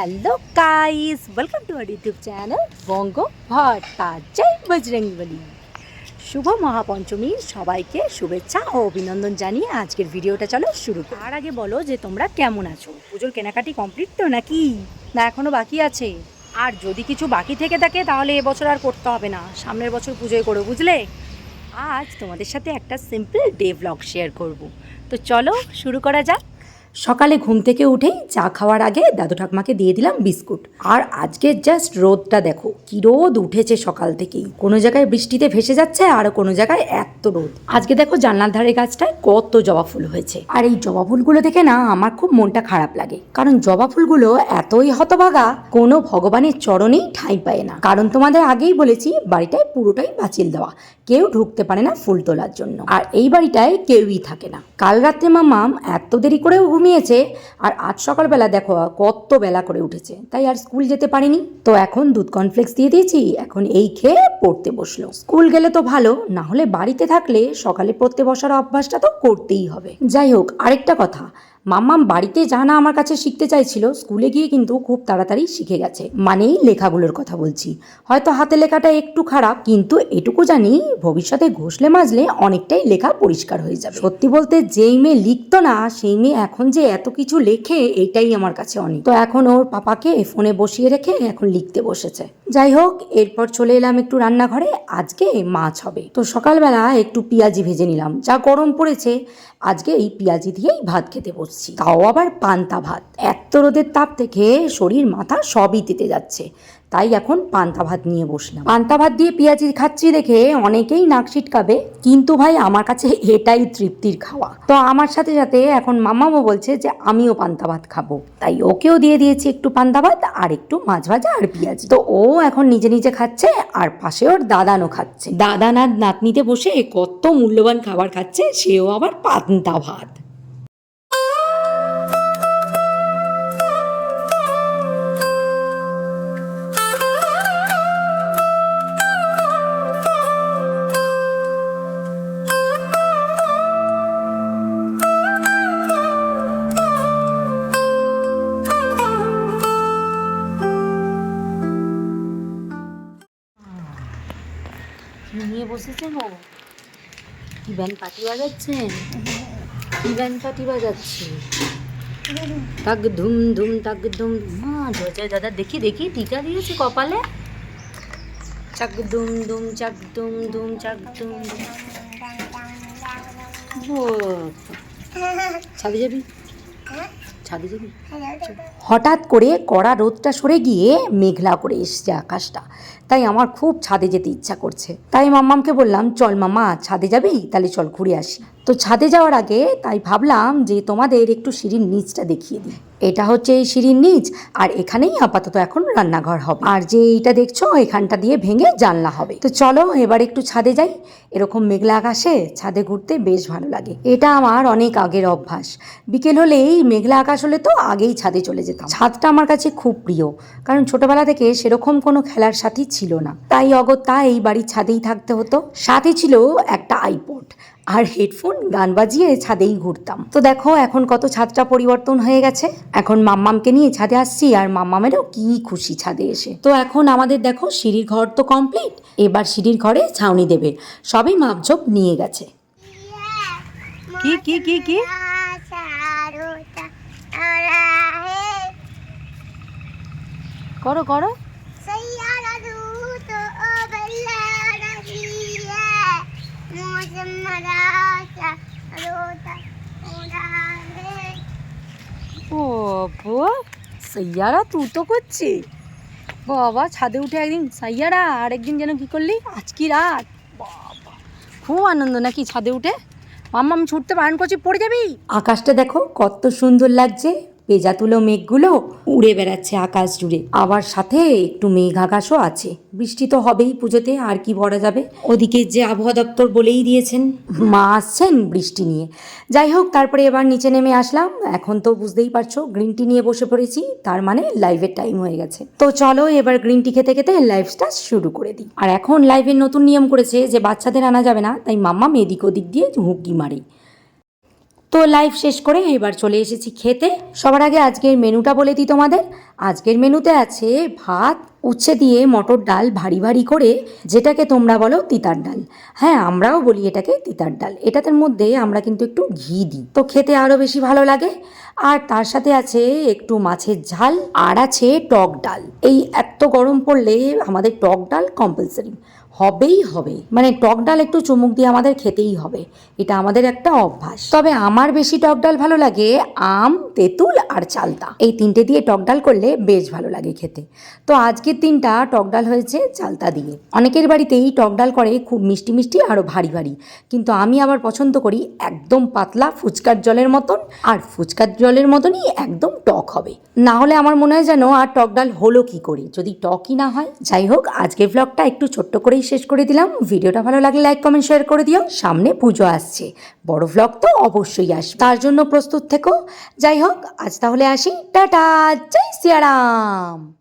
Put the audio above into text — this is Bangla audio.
Hello guys welcome to our YouTube channel Banga Bhatta জয় বজরঙ্গি বলি শুভ মহাপঞ্চমীর সবাইকে শুভেচ্ছা ও অভিনন্দন জানিয়ে আজকের ভিডিওটা চলো শুরু। তার আগে বলো যে তোমরা কেমন আছো? পুজোর কেনাকাটি কমপ্লিট তো নাকি? না, এখনও বাকি আছে? আর যদি কিছু বাকি থেকে থাকে, তাহলে এবছর আর করতে হবে না। সামনের বছর পুজোয় করো, বুঝলে? আজ তোমাদের সাথে একটা সিম্পল ডে ব্লগ শেয়ার করব। তো চলো শুরু করা যাক। সকালে ঘুম থেকে উঠেই চা খাওয়ার আগে দাদু ঠাকমাকে দিয়ে দিলাম বিস্কুট। আর আজকে জাস্ট রোদটা দেখো, কি রোদ উঠেছে সকাল থেকেই। কোনো জায়গায় বৃষ্টিতে ভেসে যাচ্ছে আর কোনো জায়গায় এত রোদ। আজকে দেখো জানলার ধারে গাছটায় কত জবা ফুল হয়েছে। আর এই জবা ফুলগুলো দেখে না আমার খুব মনটা খারাপ লাগে। কারণ জবা ফুলগুলো এতই হতভাগা, কোনো ভগবানের চরণেই ঠাঁই পায় না। কারণ তোমাদের আগেই বলেছি, বাড়িটায় পুরোটাই পাঁচিল দেওয়া। কেউ ঢুকতে পারে না ফুল তোলার জন্য। আর এই বাড়িটায় কেউই থাকে না। কাল রাত্রে মামাম এত দেরি করেও ঘুমিয়েছে। আর আজ সকালবেলা দেখো, কত বেলা করে উঠেছে। তাই আর স্কুল যেতে পারিনি। তো এখন দুধ কনফ্লেক্স দিয়ে দিয়েছি। এখন এই খেয়ে পড়তে বসল। স্কুল গেলে তো ভালো, না হলে বাড়িতে থাকলে সকালে পড়তে বসার অভ্যাসটা তো করতেই হবে। যাই হোক, আরেকটা কথা। মাম্মাম বাড়িতে যা না আমার কাছে শিখতে চাইছিল, স্কুলে গিয়ে কিন্তু খুব তাড়াতাড়ি শিখে গেছে। মানেই লেখাগুলোর কথা বলছি। হয়তো হাতে লেখাটা একটু খারাপ, কিন্তু এটুকু জানি ভবিষ্যতে ঘষলে মাজলে অনেকটাই লেখা পরিষ্কার হয়ে যাবে। সত্যি বলতে যেই মেয়ে লিখতো না, সেই মেয়ে এখন যে এত কিছু লেখে এটাই আমার কাছে অনেক তো এখন ওর পাপাকে ফোনে বসিয়ে রেখে এখন লিখতে বসেছে। যাই হোক, এরপর চলে এলাম একটু রান্নাঘরে, আজকে মাছ হবে। তো সকালবেলা একটু পেঁয়াজি ভেজে নিলাম। যা গরম পড়েছে, আজকে এই পেঁয়াজি দিয়েই ভাত খেতে বসছি। তাও আবার পান্তা ভাত। এত রোদের তাপ থেকে শরীর, মাথা সবই তেতে যাচ্ছে। তাই এখন পান্তা ভাত নিয়ে বসলাম। পান্তা ভাত দিয়ে পেঁয়াজি খাচ্ছি দেখে অনেকেই নাক ছিটকাবে, কিন্তু ভাই আমার কাছে এটাই তৃপ্তির খাওয়া। তো আমার সাথে সাথে এখন মামামও বলছে যে, আমিও পান্তা ভাত খাব। তাই ওকেও দিয়ে দিয়েছি একটু পান্তা ভাত আর একটু মাছ ভাজা আর পেঁয়াজি। তো ও এখন নিজে নিজে খাচ্ছে আর পাশে ওর দাদানও খাচ্ছে। দাদান আর নাতনিতে বসে কত মূল্যবান খাবার খাচ্ছে, সেও আবার পান্তা ভাত। বসেছেন ও কি ব্যান পাটি বাজাচ্ছেন কি ব্যান পাটি বাজাচ্ছে। তাক ধুম ধুম, তাক ধুম মা জয় দাদা, দেখি দেখি, টিকা দিয়েছে কপালে। চাক দুম দুম চাক দুম দুম চাক দুম ছাদে যাবি? হঠাৎ করে কড়া রোদটা সরে গিয়ে মেঘলা করে এসছে আকাশটা। তাই আমার খুব ছাদে যেতে ইচ্ছা করছে। তাই মাম্মামকে বললাম, চল মামা ছাদে যাবি? তাহলে চল ঘুরে আসি। তো ছাদে যাওয়ার আগে তাই ভাবলাম যে তোমাদের একটু সিঁড়ির নিচটা দেখিয়ে দিই। এটা হচ্ছে এই সিঁড়ির নিচ আর এখানেই আপাতত এখন রান্নাঘর হবে। আর যে এইটা দেখছ, এখানটা দিয়ে ভেঙে জানলা হবে। তো চলো এবার একটু ছাদে যাই। এরকম মেঘলা আকাশে ছাদে ঘুরতে বেশ ভালো লাগে। এটা আমার অনেক আগের অভ্যাস। বিকেল হলেই মেঘলা আকাশ হলে তো আগেই ছাদে চলে যেতাম। ছাদটা আমার কাছে খুব প্রিয়, কারণ ছোটবেলা থেকে সেরকম কোনো খেলার সাথী ছিল না। তাই অগত্যা এই বাড়ির ছাদেই থাকতে হতো। সাথে ছিল একটা আইপড আর হেডফোন গান বাজিয়ে ছাদেই ঘুরতাম। তো দেখো এখন কত ছাদটা পরিবর্তন হয়ে গেছে। এখন মাম্মামকে নিয়ে ছাদে আসছি আর মাম্মামেরও কি খুশি ছাদে এসে। তো এখন আমাদের দেখো সিঁড়ির ঘর তো কমপ্লিট এবার সিঁড়ির ঘরে ছাউনি দেবে। সবই মাপঝোপ নিয়ে গেছে। কি কি কি কি? করো করো। ও সাইয়ারা, তুই তো করছি বাবা, ছাদে উঠে একদিন সাইয়ারা, আর একদিন যেন কি করলি? আজকি রাত। বাবা, খুব আনন্দ নাকি ছাদে উঠে? মাম্মা, আমি ছুটতে বারণ করছি, পড়ে যাবি? আকাশটা দেখো, কত সুন্দর লাগছে। পেজা তুলো মেঘগুলো উড়ে বেড়াচ্ছে আকাশ জুড়ে। আবার সাথে একটু মেঘ আকাশও আছে। বৃষ্টি তো হবেই পুজোতে, আর কি ভরা যাবে? ওদিকে যে আবহাওয়া দপ্তর বলেই দিয়েছেন, মা আসছেন বৃষ্টি নিয়ে। যাই হোক, তারপরে এবার নিচে নেমে আসলাম। এখন তো বুঝতেই পারছ, গ্রিন টি নিয়ে বসে পড়েছি। তার মানে লাইভের টাইম হয়ে গেছে। তো চলো এবার গ্রিন টি খেতে খেতে লাইভটা শুরু করে দিই। আর এখন লাইভের নতুন নিয়ম করেছে যে বাচ্চাদের আনা যাবে না, তাই মাম্মা এদিক ওদিক দিয়ে হুকি মারে। তো লাইভ শেষ করে এবার চলে এসেছি খেতে। সবার আগে আজকের মেনুটা বলে দিই তোমাদের। আজকের মেনুতে আছে ভাত উচ্ছে দিয়ে মটর ডাল ভারী ভারী করে, যেটাকে তোমরা বলো তিতার ডাল। হ্যাঁ আমরাও বলি এটাকে তিতার ডাল। এটাতে মধ্যে আমরা কিন্তু একটু ঘি দিই। তো খেতে আরও বেশি ভালো লাগে। আর তার সাথে আছে একটু মাছের ঝাল, আর আছে টক ডাল। এই এত গরম পড়লে আমাদের টক ডাল কম্পালসারি হবেই হবে। মানে টক ডাল একটু চুমুক দিয়ে আমাদের খেতেই হবে। এটা আমাদের একটা অভ্যাস। তবে আমার বেশি টক ডাল ভালো লাগে আম, তেঁতুল আর চালতা। এই তিনটে দিয়ে টক ডাল করলে বেশ ভালো লাগে খেতে। তো আজকের দিনটা টক ডাল হয়েছে চালতা দিয়ে। অনেকের বাড়িতেই টক ডাল করে খুব মিষ্টি মিষ্টি আরও ভারী ভারী। কিন্তু আমি আবার পছন্দ করি একদম পাতলা ফুচকার জলের মতন, আর ফুচকার জলের মতনই একদম টক হবে। না হলে আমার মনে হয় যেন আর টক ডাল হলো কি করে? যদি টকই না হয়, যাই হোক, আজকের ব্লগটা একটু ছোট্ট করেই শেষ করে দিলাম। ভিডিওটা ভালো লাগলে লাইক কমেন্ট শেয়ার করে দিও। সামনে পুজো আসছে। বড় ব্লগ তো অবশ্যই আসবে। তার জন্য প্রস্তুত থেকো। যাই হোক, আজ তাহলে আসি। টাটা! জয় সিয়ারাম